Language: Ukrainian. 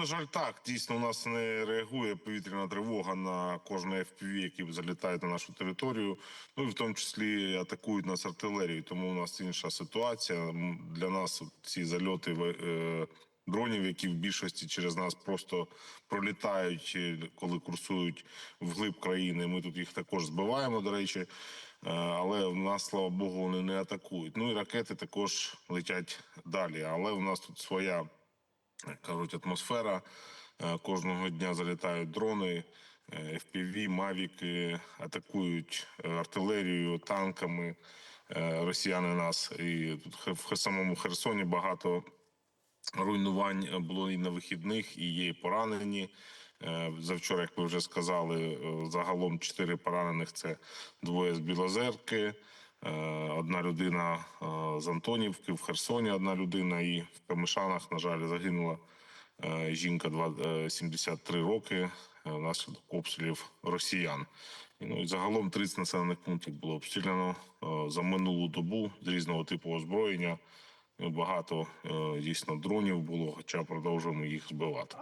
на жаль, так. Дійсно, у нас не реагує повітряна тривога на кожне FPV, які залітають на нашу територію. Ну і в тому числі атакують нас артилерією. Тому у нас інша ситуація. Для нас ці зальоти е, дронів, які в більшості через нас просто пролітають, е, коли курсують вглиб країни. Ми тут їх також збиваємо, до речі. Е, Але в нас, слава Богу, вони не атакують. Ну і ракети також летять далі. Але у нас тут своя як кажуть, атмосфера. Е, Кожного дня залітають дрони, е, FPV, мавіки, атакують е, артилерією, танками росіяни нас. І тут в самому Херсоні багато руйнувань було і на вихідних, і є поранені. Завчора, як ви вже сказали, загалом чотири поранених це двоє з Білозерки, одна людина е, з Антонівки, в Херсоні одна людина, і в Камишанах, на жаль, загинула е, жінка два- е, 73 роки е, внаслідок обстрілів росіян. Ну і загалом 30 населених пунктів було обстріляно е, за минулу добу з різного типу озброєння. Багато е, дійсно дронів було, хоча продовжуємо їх збивати.